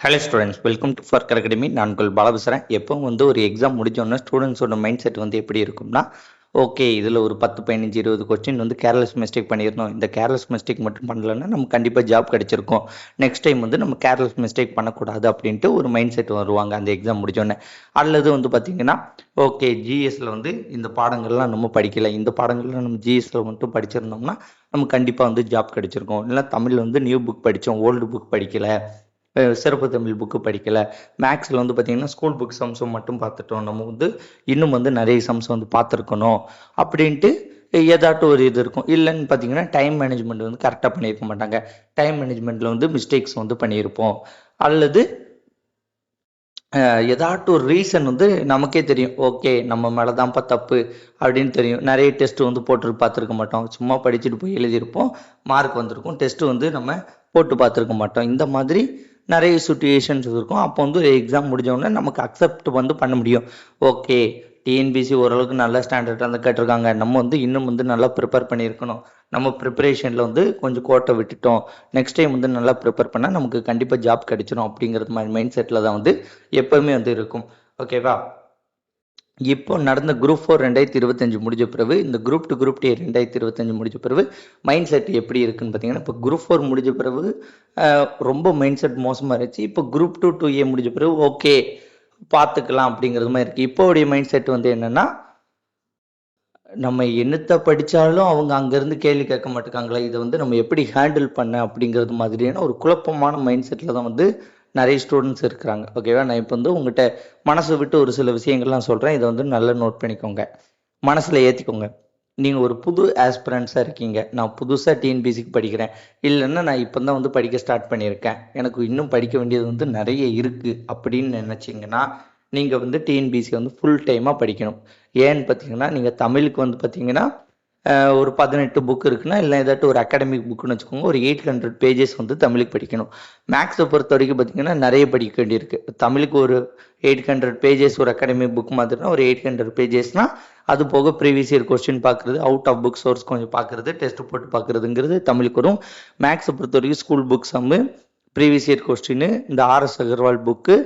Hello students welcome to ஃபர்க் academy நான் உங்கள் பாலா பேசுகிறேன் எப்பவும் வந்து ஒரு எக்ஸாம் முடிஞ்சோடனே ஸ்டூடெண்ட்ஸோட மைண்ட் செட் வந்து எப்படி இருக்கும்னா ஓகே இதில் ஒரு பத்து பதினஞ்சு இருபது கொஸ்டின் வந்து கேர்லெஸ் மிஸ்டேக் பண்ணியிருந்தோம் இந்த கேர்லெஸ் மிஸ்டேக் மட்டும் பண்ணலன்னா நம்ம கண்டிப்பாக ஜாப் கிடச்சிருக்கோம். நெக்ஸ்ட் டைம் வந்து நம்ம கேர்லெஸ் மிஸ்டேக் பண்ணக்கூடாது அப்படின்ட்டு ஒரு மைண்ட் செட் வருவாங்க அந்த எக்ஸாம் முடிச்சோடனே அல்லது வந்து பார்த்திங்கன்னா ஓகே ஜிஎஸ்ல வந்து இந்த பாடங்கள்லாம் நம்ம படிக்கலை. இந்த பாடங்கள்லாம் நம்ம ஜிஎஸ்ல மட்டும் படிச்சிருந்தோம்னா நம்ம கண்டிப்பாக வந்து ஜாப் கிடச்சிருக்கோம். இல்லை தமிழ் வந்து நியூ புக் படித்தோம் ஓல்டு புக் படிக்கலை. சிறப்பு தமிழ் புக்கு படிக்கலை. மேக்ஸில் வந்து பார்த்திங்கன்னா ஸ்கூல் புக் சம்ஸும் மட்டும் பார்த்துட்டோம். நம்ம வந்து இன்னும் வந்து நிறைய சம்ஸ் வந்து பார்த்துருக்கணும். அப்படின்ட்டு ஏதாட்டும் ஒரு இது இருக்கும். இல்லைன்னு பார்த்தீங்கன்னா டைம் மேனேஜ்மெண்ட் வந்து கரெக்டாக பண்ணியிருக்க மாட்டாங்க. டைம் மேனேஜ்மெண்ட்டில் வந்து மிஸ்டேக்ஸ் வந்து பண்ணியிருப்போம். அல்லது ஏதாட்டும் ஒரு ரீசன் வந்து நமக்கே தெரியும். ஓகே நம்ம மேலே தான்ப்பா தப்பு அப்படின்னு தெரியும். நிறைய டெஸ்ட் வந்து போட்டு பார்த்துருக்க மாட்டோம். சும்மா படிச்சுட்டு போய் எழுதியிருப்போம். மார்க் வந்திருக்கும். டெஸ்ட் வந்து நம்ம போட்டு பார்த்துருக்க மாட்டோம். இந்த மாதிரி நிறைய சுச்சுவேஷன்ஸ் இருக்கும். அப்போ வந்து ஒரு எக்ஸாம் முடிஞ்சவுடனே நமக்கு அக்செப்ட் வந்து பண்ண முடியும். ஓகே டிஎன்பிசி ஓரளவுக்கு நல்ல ஸ்டாண்டர்ட் வந்து கேட்டிருக்காங்க. நம்ம வந்து இன்னும் வந்து நல்லா ப்ரிப்பேர் பண்ணியிருக்கணும். நம்ம ப்ரிப்பரேஷனில் வந்து கொஞ்சம் கோட்டை விட்டுட்டோம். நெக்ஸ்ட் டைம் வந்து நல்லா ப்ரிப்பேர் பண்ணால் நமக்கு கண்டிப்பாக ஜாப் கிடைச்சிடும் அப்படிங்கிறது மாதிரி மைண்ட் செட்டில் தான் வந்து எப்போவுமே வந்து இருக்கும். ஓகேவா இப்போ நடந்த குரூப் ஃபோர் ரெண்டாயிரத்தி இருபத்தஞ்சு முடிஞ்ச பிறகு இந்த குரூப் டு குரூப் டி ரெண்டாயிரத்தி இருபத்தஞ்சு முடிஞ்ச பிறகு மைண்ட் செட் எப்படி இருக்குன்னு பார்த்தீங்கன்னா இப்போ குரூப் ஃபோர் முடிஞ்ச பிறகு ரொம்ப மைண்ட் செட் மோசமாக இருந்துச்சு. இப்போ குரூப் டூ டூ ஏ முடிஞ்ச பிறகு ஓகே பார்த்துக்கலாம் அப்படிங்கிறது மாதிரி இருக்குது இப்போடைய மைண்ட் செட் வந்து என்னென்னா நம்ம என்னத்தை படித்தாலும் அவங்க அங்கேருந்து கேள்வி கேட்க மாட்டேங்காங்களா இதை வந்து நம்ம எப்படி ஹேண்டில் பண்ண அப்படிங்கிறது மாதிரியான ஒரு குழப்பமான மைண்ட் செட்டில் தான் வந்து நிறைய ஸ்டூடெண்ட்ஸ் இருக்கிறாங்க. ஓகேவா நான் இப்போ வந்து உங்கள்கிட்ட மனசை விட்டு ஒரு சில விஷயங்கள்லாம் சொல்கிறேன் இதை வந்து நல்லா நோட் பண்ணிக்கோங்க. மனசில் ஏற்றிக்கோங்க நீங்கள் ஒரு புது ஆஸ்பிரண்ட்ஸாக இருக்கீங்க. நான் புதுசாக டிஎன்பிசிக்கு படிக்கிறேன். இல்லைன்னா நான் இப்போ தான் வந்து படிக்க ஸ்டார்ட் பண்ணியிருக்கேன். எனக்கு இன்னும் படிக்க வேண்டியது வந்து நிறைய இருக்குது அப்படின்னு நினச்சிங்கன்னா நீங்கள் வந்து டிஎன்பிசி வந்து ஃபுல் டைமாக படிக்கணும். ஏன்னு பார்த்தீங்கன்னா நீங்கள் தமிழுக்கு வந்து பார்த்தீங்கன்னா ஒரு பதினெட்டு புக் இருக்குன்னா இல்லை ஏதாட்டும் ஒரு அகாடமிக் புக்குன்னு வச்சுக்கோங்க ஒரு எயிட் ஹண்ட்ரட் பேஜஸ் வந்து தமிழுக்கு படிக்கணும். மேக்ஸை பொறுத்த வரைக்கும் பார்த்தீங்கன்னா நிறைய படிக்க வேண்டியிருக்கு. தமிழுக்கு ஒரு எயிட் ஹண்ட்ரட் பேஜஸ் ஒரு அகாடமிக் புக் மாதிரினா ஒரு எயிட் ஹண்ட்ரட் பேஜஸ்னால் அது போக ப்ரீவியஸ் இயர் கொஸ்டின் பார்க்குறது அவுட் ஆஃப் புக் சோர்ஸ் கொஞ்சம் பார்க்குறது டெஸ்ட் போட்டு பார்க்குறதுங்கிறது தமிழுக்கு வரும். மேக்ஸை பொறுத்த வரைக்கும் ஸ்கூல் புக் சம்மு ப்ரீவியஸ் இயர் கொஸ்டின் இந்த ஆர்எஸ் அகர்வால் புக்கு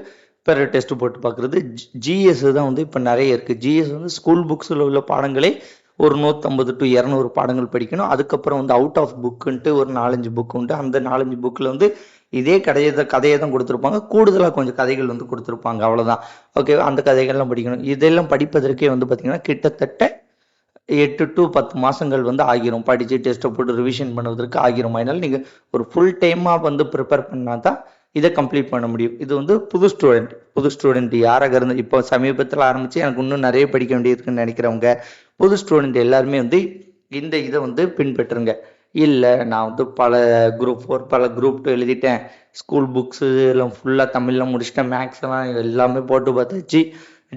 பிற டெஸ்ட் போட்டு பார்க்குறது ஜிஎஸ் தான் வந்து இப்போ நிறைய இருக்குது ஜிஎஸ் வந்து ஸ்கூல் புக்ஸில் உள்ள பாடங்களே ஒரு நூற்றம்பது டு இரநூறு பாடங்கள் படிக்கணும். அதுக்கப்புறம் வந்து அவுட் ஆஃப் புக்குன்ட்டு ஒரு நாலஞ்சு புக் உண்டு. அந்த நாலஞ்சு புக்கில் வந்து இதே கதையை தான் கதையை தான் கொடுத்துருப்பாங்க. கூடுதலாக கொஞ்சம் கதைகள் வந்து கொடுத்துருப்பாங்க. அவ்வளோதான் ஓகே அந்த கதைகள்லாம் படிக்கணும். இதெல்லாம் படிப்பதற்கே வந்து பார்த்திங்கன்னா கிட்டத்தட்ட எட்டு டு பத்து மாதங்கள் வந்து ஆகிரும். படித்து டெஸ்ட்டை போட்டு ரிவிஷன் பண்ணுவதற்கு ஆகிரும். அதனால் நீங்கள் ஒரு ஃபுல் டைமாக வந்து ப்ரிப்பேர் பண்ணால் தான் இதை கம்ப்ளீட் பண்ண முடியும். இது வந்து புது ஸ்டூடெண்ட் புது ஸ்டூடெண்ட் யாராக இருந்து இப்போ சமீபத்தில் ஆரம்பித்து எனக்கு இன்னும் நிறைய படிக்க வேண்டியிருக்குன்னு நினைக்கிறவங்க புது ஸ்டூடெண்ட் எல்லாருமே வந்து இந்த இதை வந்து பின்பற்றுங்க. இல்லை நான் வந்து பல குரூப் ஃபோர் பல குரூப் டூ எழுதிட்டேன். ஸ்கூல் புக்ஸு எல்லாம் ஃபுல்லாக தமிழ்லாம் முடிச்சிட்டேன். மேக்ஸ் எல்லாம் எல்லாமே போட்டு பார்த்தாச்சு.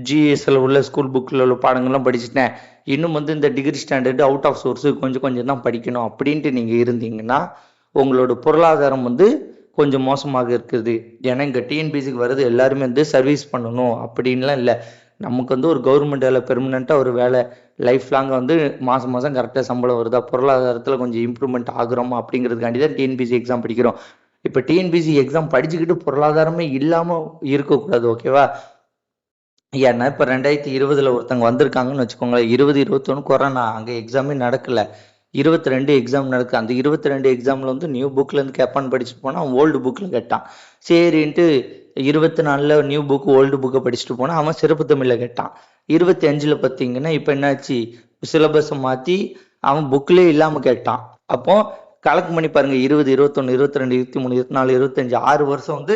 ஜிஎஸ்ல உள்ள ஸ்கூல் புக்கில் உள்ள பாடங்கள்லாம் படிச்சுட்டேன். இன்னும் வந்து இந்த degree standard out of source கொஞ்சம் கொஞ்சம் தான் படிக்கணும் அப்படின்ட்டு நீங்கள் இருந்தீங்கன்னா உங்களோட பொருளாதாரம் வந்து கொஞ்சம் மோசமாக இருக்குது. ஏன்னா இங்கே டிஎன்பிசிக்கு வர்றது எல்லாருமே வந்து சர்வீஸ் பண்ணணும் அப்படின்லாம் இல்லை. நமக்கு வந்து ஒரு கவர்மெண்ட் வேலை பெர்மனெண்ட்டாக ஒரு வேலை. லைஃப் லாங்காக வந்து மாதம் மாதம் கரெக்டாக சம்பளம் வருதா? பொருளாதாரத்தில் கொஞ்சம் இம்ப்ரூவ்மெண்ட் ஆகுறோமா? அப்படிங்கிறதுக்காண்டி தான் டிஎன்பிசி எக்ஸாம் படிக்கிறோம். இப்போ டிஎன்பிசி எக்ஸாம் படிச்சுக்கிட்டு பொருளாதாரமே இல்லாமல் இருக்கக்கூடாது ஓகேவா ஏன்னா இப்போ ரெண்டாயிரத்தி இருபதில் ஒருத்தவங்க வந்திருக்காங்கன்னு வச்சுக்கோங்களேன். இருபது இருபத்தொன்று கொரோனா அங்கே எக்ஸாமே நடக்கலை. இருபத்தி ரெண்டு எக்ஸாம் நடக்கு அந்த இருபத்தி ரெண்டு எக்ஸாமில் வந்து நியூ புக்லேருந்து கேட்பான்னு படிச்சுட்டு போனால் ஓல்டு புக்கில் கேட்டான். சரின்ட்டு இருபத்தி நாலில் நியூ புக்கு ஓல்டு புக்கை படிச்சுட்டு போனால் அவன் சிறப்பு தமிழில் கேட்டான். இருபத்தி அஞ்சில் பார்த்தீங்கன்னா இப்போ என்னாச்சு? சிலபஸை மாற்றி அவன் புக்கிலே இல்லாமல் கேட்டான். அப்போ கலெக்ட் பண்ணி பாருங்க இருபது இருபத்தொன்று இருபத்தி ரெண்டு இருபத்தி மூணு இருபத்தி நாலு இருபத்தஞ்சு ஆறு வருஷம் வந்து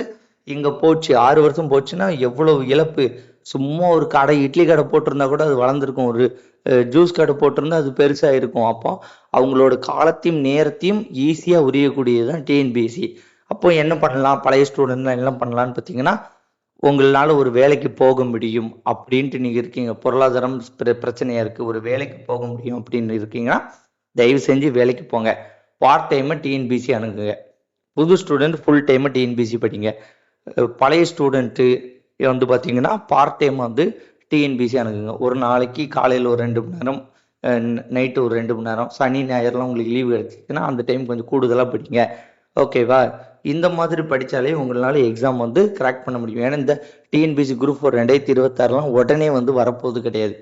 இங்கே போச்சு. ஆறு வருஷம் போச்சுன்னா எவ்வளவு இழப்பு? சும்மா ஒரு கடை இட்லி கடை போட்டிருந்தா கூட அது வளர்ந்துருக்கும். ஒரு ஜூஸ் கடை போட்டிருந்தா அது பெருசாக இருக்கும் அப்போ அவங்களோட காலத்தையும் நேரத்தையும் ஈஸியாக உரியக்கூடியது தான் டிஎன்பிஎஸ்சி அப்போ என்ன பண்ணலாம்? பழைய ஸ்டூடெண்ட்லாம் என்ன பண்ணலான்னு பார்த்தீங்கன்னா உங்களால் ஒரு வேலைக்கு போக முடியும் அப்படின்ட்டு நீங்கள் இருக்கீங்க. பொருளாதாரம் பிர- பிரச்சனையாக இருக்குது ஒரு வேலைக்கு போக முடியும் அப்படின்னு இருக்கீங்கன்னா தயவு செஞ்சு வேலைக்கு போங்க. பார்ட் டைமை டிஎன்பிசி அணுகுங்க. புது ஸ்டூடெண்ட் ஃபுல் டைமை டிஎன்பிசி படிங்க. பழைய ஸ்டூடெண்ட்டு வந்து பார்த்தீங்கன்னா பார்ட் டைம் வந்து டிஎன்பிசி அணுகுங்க ஒரு நாளைக்கு காலையில் ஒரு ரெண்டு மணி நேரம் நைட்டு ஒரு ரெண்டு மணி நேரம் சனி ஞாயிறுலாம் உங்களுக்கு லீவ் கிடச்சிச்சின்னா அந்த டைம் கொஞ்சம் கூடுதலாக படிங்க. ஓகேவா இந்த மாதிரி படித்தாலே உங்களால் எக்ஸாம் வந்து கிராக் பண்ண முடியும். ஏன்னா இந்த டிஎன்பிசி குரூப் ஒரு ரெண்டாயிரத்தி இருபத்தாறுலாம் உடனே வந்து வரப்போகுது கிடையாது.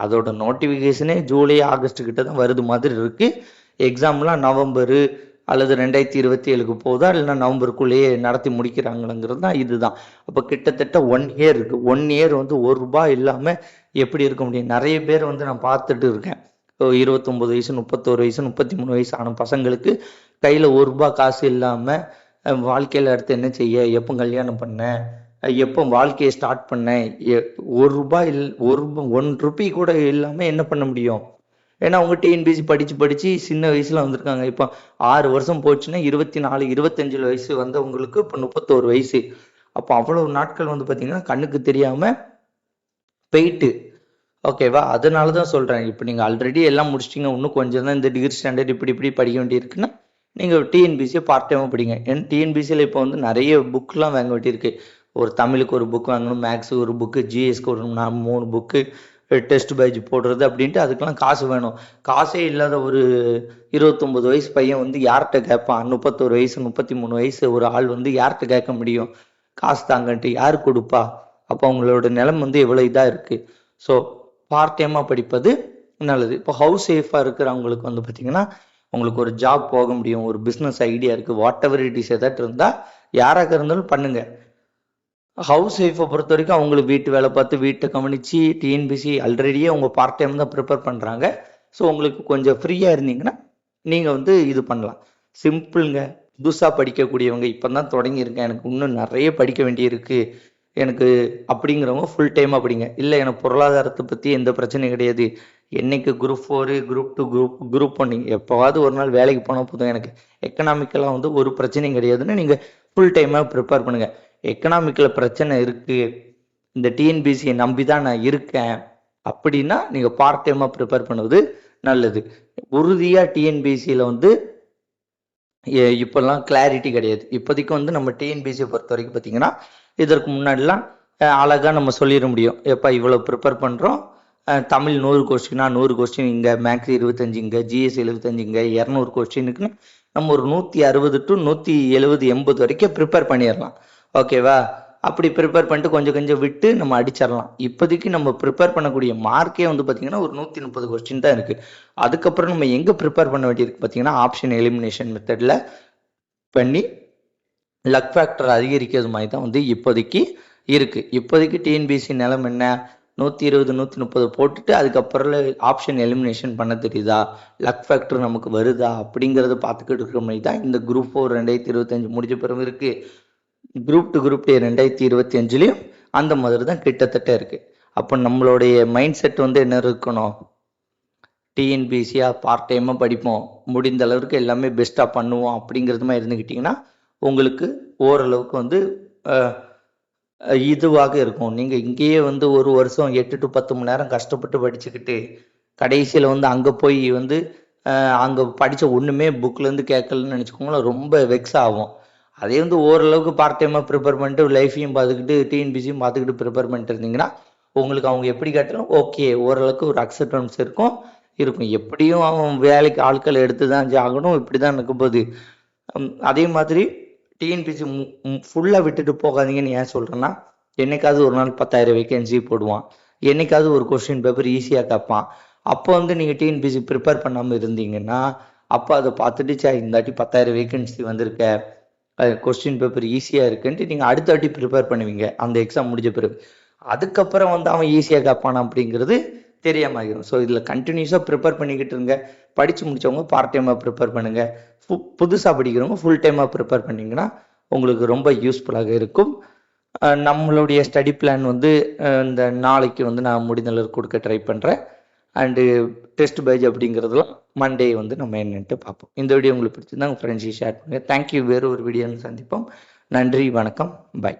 அதோட நோட்டிஃபிகேஷனே ஜூலை ஆகஸ்ட் கிட்ட தான் வருது மாதிரி இருக்குது எக்ஸாம்லாம் நவம்பரு அல்லது ரெண்டாயிரத்தி இருபத்தி ஏழுக்கு போதா இல்லைன்னா நவம்பருக்குள்ளேயே நடத்தி முடிக்கிறாங்களங்கிறது தான் இதுதான். அப்போ கிட்டத்தட்ட ஒன் இயர் இருக்குது ஒன் இயர் வந்து ஒரு ரூபாய் இல்லாமல் எப்படி இருக்க முடியும்? நிறைய பேர் வந்து நான் பார்த்துட்டு இருக்கேன். இருபத்தொம்போது வயசு முப்பத்தோரு வயசு முப்பத்தி மூணு வயசு ஆன பசங்களுக்கு கையில் ஒரு ரூபாய் காசு இல்லாமல் வாழ்க்கையில் அடுத்து என்ன செய்ய? எப்போ கல்யாணம் பண்ண? எப்போ வாழ்க்கையை ஸ்டார்ட் பண்ணேன் எ- ஒரு ரூபாய் இல் ஒரு ஒன் ருபி கூட இல்லாமல் என்ன பண்ண முடியும்? ஏன்னா அவங்க டிஎன்பிசி படித்து படித்து சின்ன வயசில் வந்திருக்காங்க. இப்போ ஆறு வருஷம் போச்சுன்னா இருபத்தி நாலு இருபத்தஞ்சு வயசு வந்தவங்களுக்கு இப்போ முப்பத்தோரு வயசு. அப்போ அவ்வளவு நாட்கள் வந்து பார்த்தீங்கன்னா கண்ணுக்கு தெரியாமல் போயிட்டு. ஓகேவா? அதனால தான் சொல்கிறேன் இப்போ நீங்கள் ஆல்ரெடி எல்லாம் முடிச்சிட்டிங்க. இன்னும் கொஞ்சம் தான் இந்த டிகிரி ஸ்டாண்டர்ட் இப்படி இப்படி படிக்க வேண்டியிருக்குன்னா நீங்கள் டிஎன்பிசியை பார்ட் டைமாக படிங்க. ஏன்னா டிஎன்பிசியில் இப்போ வந்து நிறைய புக்லாம் வாங்க வேண்டியிருக்கு. ஒரு தமிழுக்கு ஒரு புக் வாங்கணும் மேக்ஸுக்கு ஒரு புக்கு ஜிஎஸ்க்கு ஒரு மூணு புக்கு டெஸ்ட் பேஜ் போடுறது அப்படின்ட்டு அதுக்கெல்லாம் காசு வேணும். காசே இல்லாத ஒரு இருபத்தொம்பது வயசு பையன் வந்து யார்கிட்ட கேட்பான்? முப்பத்தோரு வயசு முப்பத்தி மூணு வயசு ஒரு ஆள் வந்து யார்கிட்ட கேட்க முடியும்? காசு தாங்கன்ட்டு யார் கொடுப்பா? அப்போ அவங்களோட நிலம் வந்து எவ்வளோ இதாக இருக்குது ஸோ பார்ட் டைமாக படிப்பது நல்லது. இப்போ ஹவுஸ் சேஃபாக இருக்கிறவங்களுக்கு வந்து பார்த்தீங்கன்னா உங்களுக்கு ஒரு ஜாப் போக முடியும் ஒரு பிஸ்னஸ் ஐடியா இருக்குது வாட் எவர் இட் இஸ் எதாட்டு இருந்தால் யாராக இருந்தாலும் பண்ணுங்கள் ஹவுஸ் ஒய்ஃபை பொறுத்த வரைக்கும் அவங்களுக்கு வீட்டு வேலை பார்த்து வீட்டை கவனிச்சு டிஎன்பிசி ஆல்ரெடியே அவங்க பார்ட் டைம் தான் ப்ரிப்பேர் பண்ணுறாங்க ஸோ உங்களுக்கு கொஞ்சம் ஃப்ரீயாக இருந்தீங்கன்னா நீங்கள் வந்து இது பண்ணலாம். சிம்பிளுங்க புதுசாக படிக்கக்கூடியவங்க இப்போ தான் தொடங்கியிருக்கேன். எனக்கு இன்னும் நிறைய படிக்க வேண்டியிருக்கு. எனக்கு அப்படிங்கிறவங்க ஃபுல் டைமாக அப்படிங்க இல்லை எனக்கு பொருளாதாரத்தை பற்றி எந்த பிரச்சனையும் கிடையாது. என்னைக்கு group four group two group group one எப்போவாவது ஒரு நாள் வேலைக்கு போனால் போதும். எனக்கு எக்கனாமிக்கலாக வந்து ஒரு பிரச்சனையும் கிடையாதுன்னு நீங்கள் ஃபுல் டைமாக ப்ரிப்பேர் பண்ணுங்கள் எக்கனாமிக்கில் பிரச்சனை இருக்குது இந்த டிஎன்பிசியை நம்பி தான் நான் இருக்கேன். அப்படின்னா நீங்கள் பார்ட் டைமாக ப்ரிப்பேர் பண்ணுவது நல்லது. உறுதியாக டிஎன்பிசியில் வந்து இப்போல்லாம் கிளாரிட்டி கிடையாது. இப்போதைக்கு வந்து நம்ம டிஎன்பிசியை பொறுத்த வரைக்கும் பார்த்தீங்கன்னா இதற்கு முன்னாடிலாம் அழகாக அழகா நம்ம சொல்லிட முடியும். எப்பா இவ்வளோ ப்ரிப்பேர் பண்ணுறோம் தமிழ் நூறு கொஸ்டினா நூறு கொஸ்டின் இங்கே மேக்ஸ் இருபத்தஞ்சு இங்கே ஜிஎஸ் எழுபத்தஞ்சு இங்கே இரநூறு கொஸ்டினுக்குன்னு நம்ம ஒரு நூற்றி அறுபது டு நூற்றி எழுபது எண்பது வரைக்கும் ப்ரிப்பேர் பண்ணிடலாம். ஓகேவா? அப்படி ப்ரிப்பேர் பண்ணிட்டு கொஞ்சம் கொஞ்சம் விட்டு நம்ம அடிச்சிடலாம். இப்போதைக்கு நம்ம ப்ரிப்பேர் பண்ணக்கூடிய மார்க்கே வந்து பார்த்தீங்கன்னா ஒரு நூற்றி முப்பது கொஸ்டின் தான் இருக்குது அதுக்கப்புறம் நம்ம எங்கே ப்ரிப்பேர் பண்ண வேண்டியிருக்கு பார்த்தீங்கன்னா ஆப்ஷன் எலிமினேஷன் மெத்தடில் பண்ணி லக் ஃபேக்டர் அதிகரிக்கிறது மாதிரி தான் வந்து இப்போதைக்கு இருக்குது இப்போதைக்கு டிஎன்பிசி நிலம் என்ன? நூற்றி இருபது நூற்றி முப்பது போட்டுட்டு அதுக்கப்புறம் ஆப்ஷன் எலிமினேஷன் பண்ண தெரியுதா? லக் ஃபேக்டர் நமக்கு வருதா? அப்படிங்கிறத பார்த்துக்கிட்டு இருக்கிற மாதிரி தான் இந்த குரூப் ஃபோர் ரெண்டாயிரத்தி இருபத்தஞ்சு முடிஞ்ச பிறகு இருக்குது குரூப் டு குரூப் டே ரெண்டாயிரத்தி இருபத்தி அஞ்சுலேயும் அந்த மாதிரி தான் கிட்டத்தட்ட இருக்குது அப்போ நம்மளுடைய மைண்ட் செட் வந்து என்ன இருக்கணும்? டிஎன்பிசியாக பார்ட் டைமாக படிப்போம். முடிந்த அளவுக்கு எல்லாமே பெஸ்ட்டாக பண்ணுவோம் அப்படிங்கிறது மாதிரி இருந்துக்கிட்டிங்கன்னா உங்களுக்கு ஓரளவுக்கு வந்து இதுவாக இருக்கும். நீங்கள் இங்கேயே வந்து ஒரு வருஷம் எட்டு டு பத்து மணி நேரம் கஷ்டப்பட்டு படிச்சுக்கிட்டு கடைசியில் வந்து அங்கே போய் வந்து அங்கே படித்த ஒன்றுமே புக்லேருந்து கேட்கலன்னு நினச்சிக்கோங்களேன் ரொம்ப வெக்ஸ் ஆகும். அதே வந்து ஓரளவுக்கு பார்ட் டைமாக ப்ரிப்பேர் பண்ணிட்டு லைஃப்பையும் பார்த்துக்கிட்டு டிஎன்பிசியும் பார்த்துக்கிட்டு ப்ரிப்பேர் பண்ணிட்டு இருந்தீங்கன்னா உங்களுக்கு அவங்க எப்படி கேட்டாலும் ஓகே ஓரளவுக்கு ஒரு அக்செப்டன்ஸ் இருக்கும் இருக்கும். எப்படியும் அவன் வேலைக்கு ஆட்கள் எடுத்து தான் ஆகணும் இப்படி தான் இருக்கும்போது. போகுது அதே மாதிரி டிஎன்பிசி ஃபுல்லாக விட்டுட்டு போகாதீங்கன்னு ஏன் சொல்கிறேன்னா என்னைக்காவது ஒரு நாள் பத்தாயிரம் வேகன்சி போடுவான். என்னைக்காவது ஒரு கொஸ்டின் பேப்பர் ஈஸியாக கேட்பான் அப்போ வந்து நீங்கள் டிஎன்பிசி ப்ரிப்பேர் பண்ணாமல் இருந்தீங்கன்னா அப்போ அதை பார்த்துட்டு சா இந்தாட்டி பத்தாயிரம் வேகன்சி வந்திருக்க. கொஸ்டின் பேப்பர் ஈஸியாக இருக்குன்ட்டு நீங்கள் அடுத்த வாட்டி ப்ரிப்பேர் பண்ணுவீங்க. அந்த எக்ஸாம் முடிஞ்ச பிறகு. அதுக்கப்புறம் வந்து அவன் ஈஸியாக கேட்பானா அப்படிங்கிறது தெரியாம ஆகிடும் ஸோ இதில் கண்டினியூஸாக ப்ரிப்பேர் பண்ணிக்கிட்டு இருங்க. படித்து முடித்தவங்க பார்ட் டைமாக ப்ரிப்பேர் பண்ணுங்கள் ஃபு- புதுசாக படிக்கிறவங்க ஃபுல் டைமாக ப்ரிப்பேர் பண்ணிங்கன்னா உங்களுக்கு ரொம்ப யூஸ்ஃபுல்லாக இருக்கும். நம்மளுடைய ஸ்டடி பிளான் வந்து இந்த நாளைக்கு வந்து நான் முடிந்தளவு கொடுக்க ட்ரை பண்ணுறேன் அண்டு டெஸ்ட் பேஜ் அப்படிங்கிறதுலாம் மண்டே வந்து நம்ம என்னன்ட்டு பார்ப்போம். இந்த வீடியோ உங்களுக்கு பிடிச்சிருந்தா உங்கள் ஃப்ரெண்ட்ஸையும் ஷேர் பண்ணுங்கள் தேங்க்யூ வேறு ஒரு வீடியோன்னு சந்திப்போம். நன்றி. வணக்கம். பை